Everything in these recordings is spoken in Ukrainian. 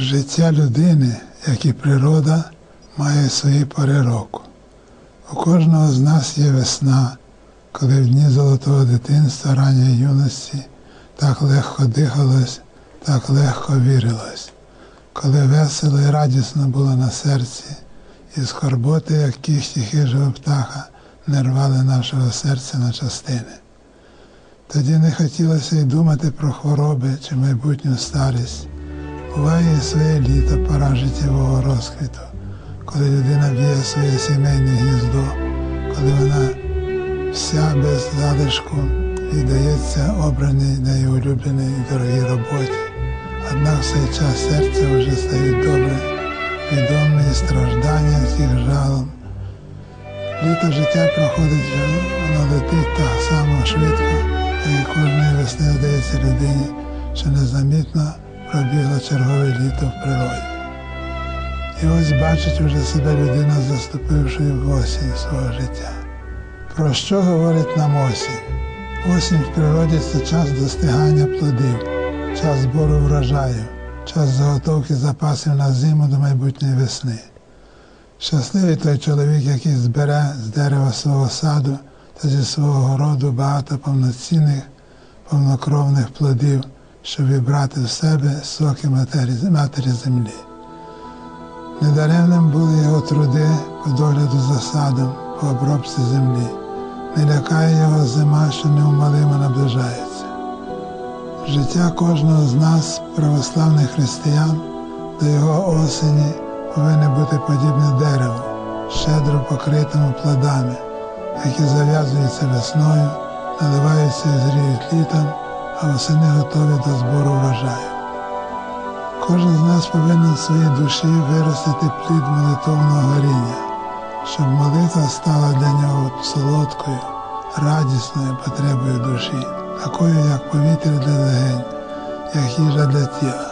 Життя людини, як і природа, має свої пори року. У кожного з нас є весна, коли в дні золотого дитинства, ранньої юності так легко дихалось, так легко вірилось, коли весело і радісно було на серці, і скорботи, як кіхті хижого птаха, не рвали нашого серця на частини. Тоді не хотілося й думати про хвороби чи майбутню старість. Буває своє літо, пора життєвого розквіту, коли людина б'є своє сімейне гніздо, коли вона вся без залишку віддається обраній нею улюбленій і дорогій роботі. Однак в цей час серця вже стають добре, відомі і страждання їх жалом. Літо життя проходить, воно летить так само швидко, як і кожної весни здається людині, що незамітно пробігло чергове літо в природі. І ось бачить уже себе людина, заступивши в осінь свого життя. Про що говорить нам осінь? Осінь в природі це час достигання плодів, час збору врожаю, час заготовки запасів на зиму до майбутньої весни. Щасливий той чоловік, який збере з дерева свого саду та зі свого городу багато повноцінних, повнокровних плодів, щоб вібрати в себе соки матері, матері землі. Недаремним були його труди по догляду за садом, по обробці землі. Не лякає його зима, що неумолимо наближається. Життя кожного з нас, православних християн, до його осені повинне бути подібне дереву, щедро покритому плодами, які зав'язуються весною, наливаються і зріють літом, а восени готові до збору врожаю. Кожен з нас повинен в своїй душі виростити плід молитовного горіння, щоб молитва стала для нього солодкою, радісною потребою душі, такою, як повітря для легень, як їжа для тіла.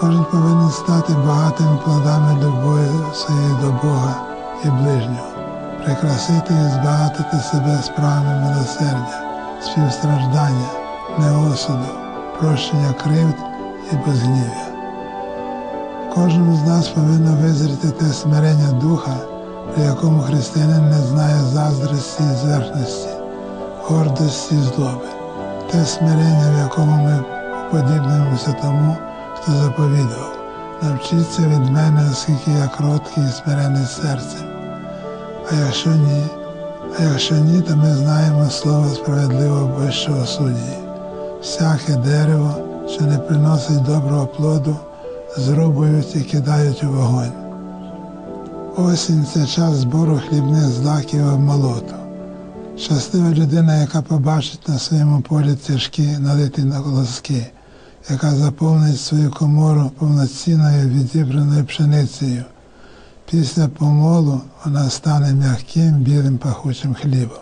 Кожен повинен стати багатими плодами любові своєї до Бога і ближнього, прикрасити і збагатити себе справами милосердя, співстраждання, неосуду, прощення кривд і безгнів'я. Кожному з нас повинно визріти те смирення духа, при якому християнин не знає заздрості і зверхності, гордості і злоби, те смирення, в якому ми подібнимося тому, хто заповідував, навчіться від мене, оскільки я кроткий і смирений серцем. А якщо ні, а якщо ні, то ми знаємо слово справедливого Божого судді. Всяке дерево, що не приносить доброго плоду, зрубують і кидають у вогонь. Осінь це час збору хлібних злаків обмолоту. Щаслива людина, яка побачить на своєму полі тяжкі налиті на колоски, яка заповнить свою комору повноцінною відібраною пшеницею. Після помолу вона стане м'яким білим пахучим хлібом.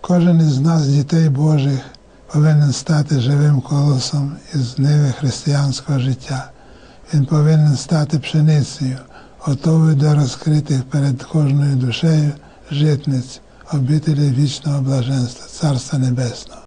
Кожен із нас, дітей Божих, повинен стати живим колосом із ниви християнського життя. Він повинен стати пшеницею, готовою до розкритих перед кожною душею житниць, обителі вічного блаженства, Царства Небесного.